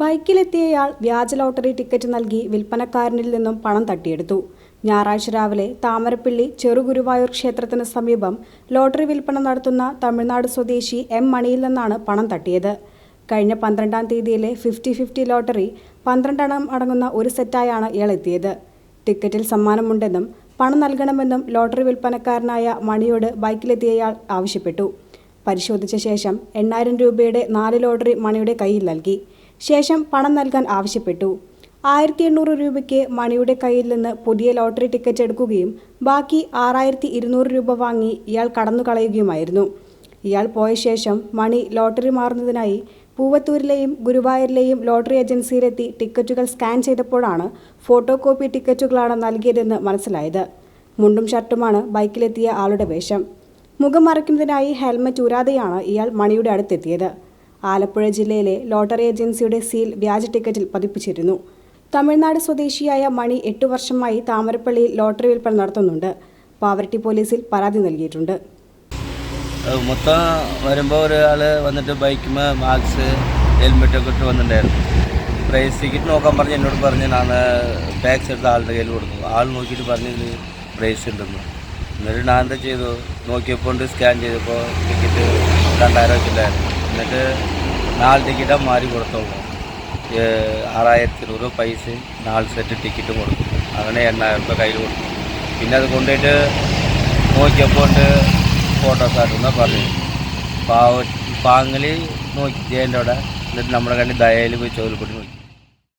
ബൈക്കിലെത്തിയയാൾ വ്യാജ lottery ticket നൽകി വിൽപ്പനക്കാരനിൽ നിന്നും പണം തട്ടിയെടുത്തു. ഞായറാഴ്ച രാവിലെ താമരപ്പള്ളി ചെറുഗുരുവായൂർ ക്ഷേത്രത്തിന് സമീപം ലോട്ടറി വിൽപ്പന നടത്തുന്ന തമിഴ്നാട് സ്വദേശി എം മണിയിൽ നിന്നാണ് പണം തട്ടിയത്. കഴിഞ്ഞ പന്ത്രണ്ടാം തീയതിയിലെ ഫിഫ്റ്റി ഫിഫ്റ്റി ലോട്ടറി പന്ത്രണ്ടെണ്ണം അടങ്ങുന്ന ഒരു സെറ്റായാണ് ഇയാൾ എത്തിയത് ടിക്കറ്റിൽ സമ്മാനമുണ്ടെന്നും പണം നൽകണമെന്നും ലോട്ടറി വിൽപ്പനക്കാരനായ മണിയോട് ബൈക്കിലെത്തിയയാൾ ആവശ്യപ്പെട്ടു. പരിശോധിച്ച ശേഷം എണ്ണായിരം രൂപയുടെ നാല് ലോട്ടറി മണിയുടെ കയ്യിൽ നൽകി. ശേഷം പണം നൽകാൻ ആവശ്യപ്പെട്ടു. ആയിരത്തി എണ്ണൂറ് രൂപയ്ക്ക് മണിയുടെ കയ്യിൽ നിന്ന് പുതിയ ലോട്ടറി ടിക്കറ്റ് എടുക്കുകയും ബാക്കി ആറായിരത്തി ഇരുന്നൂറ് രൂപ വാങ്ങി ഇയാൾ കടന്നു കളയുകയുമായിരുന്നു ഇയാൾ പോയ ശേഷം മണി ലോട്ടറി മാറുന്നതിനായി പൂവത്തൂരിലെയും ഗുരുവായൂരിലെയും ലോട്ടറി ഏജൻസിയിലെത്തി ടിക്കറ്റുകൾ സ്കാൻ ചെയ്തപ്പോഴാണ് ഫോട്ടോ കോപ്പി ടിക്കറ്റുകളാണ് നൽകിയതെന്ന് മനസ്സിലായത്. മുണ്ടും ഷർട്ടുമാണ് ബൈക്കിലെത്തിയ ആളുടെ വേഷം. മുഖം മറയ്ക്കുന്നതിനായി ഹെൽമറ്റ് ഊരാതെയാണ് ഇയാൾ മണിയുടെ അടുത്തെത്തിയത്. ആലപ്പുഴ ജില്ലയിലെ ലോട്ടറി ഏജൻസിയുടെ സീൽ വ്യാജ ടിക്കറ്റിൽ പതിപ്പിച്ചിരുന്നു. തമിഴ്നാട് സ്വദേശിയായ മണി എട്ടു വർഷമായി താമരപ്പള്ളിയിൽ ലോട്ടറി വിൽപ്പന നടത്തുന്നുണ്ട്. പാവർട്ടി പോലീസിൽ പരാതി നൽകിയിട്ടുണ്ട്. മൊത്തം വരുമ്പോൾ ഒരാൾ വന്നിട്ട് ബൈക്കിൽ മാക്സ് ഹെൽമെറ്റ് ഹെൽമെറ്റൊക്കെ ഇട്ട് വന്നിട്ടുണ്ടായിരുന്നു. പ്രൈസ് ടിക്കറ്റ് നോക്കാൻ പറഞ്ഞ് എന്നോട് പറഞ്ഞ് ഞാൻ ടാക്സ് എടുത്ത ആളുടെ കയ്യിൽ കൊടുത്തു. ആൾ നോക്കിയിട്ട് പറഞ്ഞു പ്രൈസ് ഉണ്ടെന്ന്. എന്നിട്ട് ഞാൻ എന്താ ചെയ്തു? നോക്കിയപ്പോൾ സ്കാൻ ചെയ്തപ്പോൾ ടിക്കറ്റ് രണ്ടായിരം വെച്ചിട്ടുണ്ടായിരുന്നു. എന്നിട്ട് നാല് ടിക്കറ്റാണ് മാറി കൊടുത്തോളൂ. ആറായിരത്തി രൂപ പൈസ നാല് സെറ്റ് ടിക്കറ്റ് കൊടുക്കും. അങ്ങനെ എണ്ണായിരം രൂപ കയ്യിൽ കൊടുക്കും. പിന്നെ അത് കൊണ്ടുപോയിട്ട് നോക്കിയപ്പോൾ ഉണ്ട് ഫോട്ടോസ് ആട്ടെന്നാണ് പറഞ്ഞു. പാവ പാങ്ങലി നോക്കി ജയന്റെ അവിടെ? എന്നിട്ട് നമ്മുടെ കണ്ടി ദയയിൽ പോയി ചോദിൽപ്പെട്ട് നോക്കി.